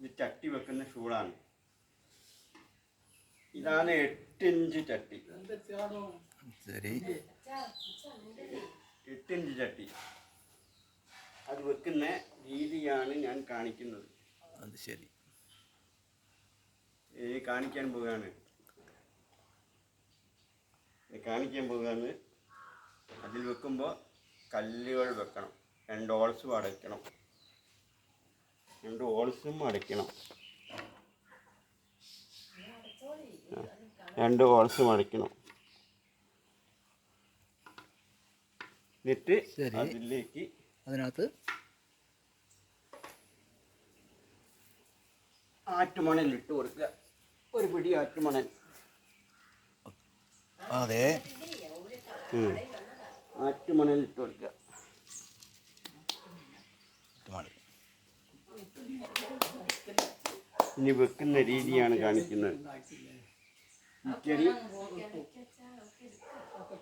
ഇത് ചട്ടി വെക്കുന്ന ഷൂളാണ് ഇതാണ് എട്ടിഞ്ച് ചട്ടി. ശരി. എട്ടിഞ്ച് ചട്ടി. അത് വെക്കുന്ന രീതിയാണ് ഞാൻ കാണിക്കുന്നത്. അത് ശരി. കാണിക്കാൻ പോവുകയാണ്. കാണിക്കാൻ പോവുകയാണ്. അതിൽ വെക്കുമ്പോൾ കല്ലുകൾ വെക്കണം. രണ്ട് ഓൾസും അടയ്ക്കണം രണ്ട് ഓൾസും അടയ്ക്കണം. രണ്ട് ഓൾസും അടയ്ക്കണം. എന്നിട്ട്. അതിലേക്ക് അതിനകത്ത് ആറ്റുമണൽ ഇട്ട് കൊടുക്കുക. ഒരു പിടി ആറ്റുമണൽ. അതെ. ആറ്റുമണൽ ഇട്ട് കൊടുക്കുക. ഇനി വെക്കുന്ന രീതിയാണ് കാണിക്കുന്നത്. ചെടി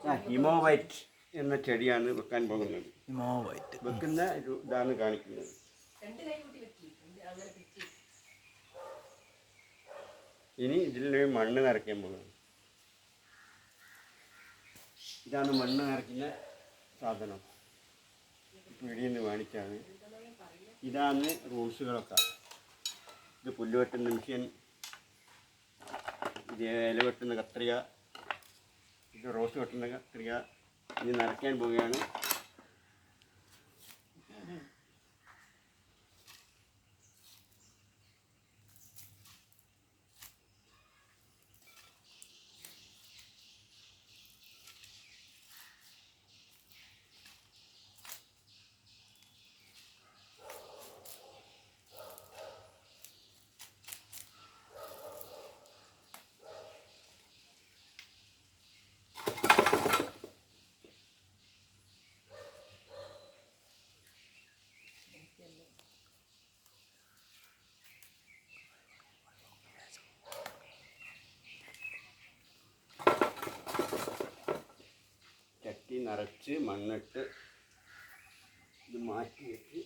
ആ, ഹിമോവൈറ്റ് എന്ന ചെടിയാണ് വെക്കാൻ പോകുന്നത്. ഹിമോവൈറ്റ്. വൈറ്റ് വെക്കുന്ന ഒരു ഇതാണ് കാണിക്കുന്നത്. ഇനി ഇതിൽ മണ്ണ് നിറയ്ക്കാൻ പോകുന്നത് ഇതാണ് മണ്ണ് നിറയ്ക്കുന്ന സാധനം. പീടിയിൽ നിന്ന് മേടിച്ചാണ് ഇതാണ് റോസുകളൊക്കെ. ഇത് പുല്ല് വെട്ടുന്ന മെഷീൻ ഇത് ഇല വെട്ടുന്ന കത്രിക ഇത് റോസ് വെട്ടുന്ന കത്രിക ഇനി നരയ്ക്കാൻ പോവുകയാണ്. ചട്ടി നിറച്ച് മണ്ണിട്ട് ഇത് മാറ്റി വെച്ച്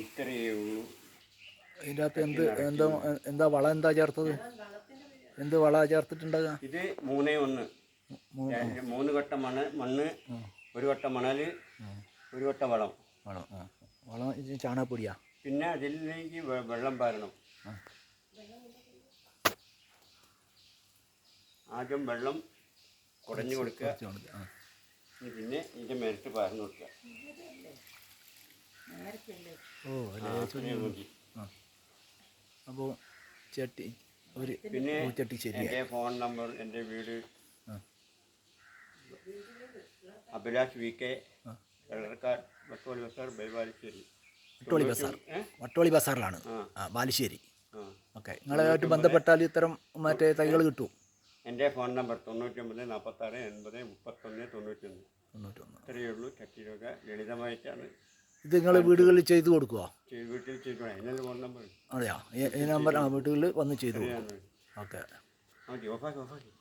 ഇത്രയേ ഉള്ളൂ. അതിന്റെ അകത്ത് എന്ത് എന്താ എന്താ വളം എന്താ ചേർത്തത്? എന്ത് വള ചേർത്തിട്ടുണ്ടാകുക ഇത് മൂന്നേ ഒന്ന്. മൂന്ന് കൊട്ട മണ്ണ് മണ്ണ് ഒരു കൊട്ട മണൽ ഒരു കൊട്ട വളം. വളം വളം ചാണകപ്പൊടിയാ? പിന്നെ അതിലേക്ക് വെള്ളം പാരണം. ആദ്യം വെള്ളം കുടഞ്ഞു കൊടുക്കുക. പിന്നെ ഇതിന്റെ മേലിട്ട് പാർന്നു കൊടുക്കുക. അപ്പോൾ ചട്ടി ഒരു പിന്നെ ചട്ടി ശരി എന്റെ ഫോൺ നമ്പർ എന്റെ വീട്. അഭിലാഷ് വി കെ ആ. വെള്ളക്കാട് വട്ടോളി ബസാർ ബൈവാലിശ്ശേരി വട്ടോളി ബസാർ? വട്ടോളി ബസാറിലാണ്. ബാലുശ്ശേരി. ഓക്കെ. നിങ്ങളുമായിട്ട് ബന്ധപ്പെട്ടാൽ ഇത്തരം മറ്റേ തൈകൾ കിട്ടും എന്റെ ഫോൺ നമ്പർ തൊണ്ണൂറ്റൊമ്പത് നാൽപ്പത്താറ് എൺപത് മുപ്പത്തൊന്ന് തൊണ്ണൂറ്റൊന്ന് തൊണ്ണൂറ്റൊന്ന് ഇത്രയേ ഉള്ളൂ. ചട്ടിയിലൊക്കെ ലളിതമായിട്ടാണ്. ഇത് നിങ്ങൾ വീടുകളിൽ ചെയ്തു കൊടുക്കുമോ വീട്ടിൽ ചെയ്തു അതിനുള്ള ഫോൺ നമ്പർ അതെയോ? ഈ- നമ്പർ ആ വീടുകളിൽ വന്ന് ചെയ്തു കൊടുക്കും. ഓക്കെ. ഓഫാക്കി ഓഫാക്കി.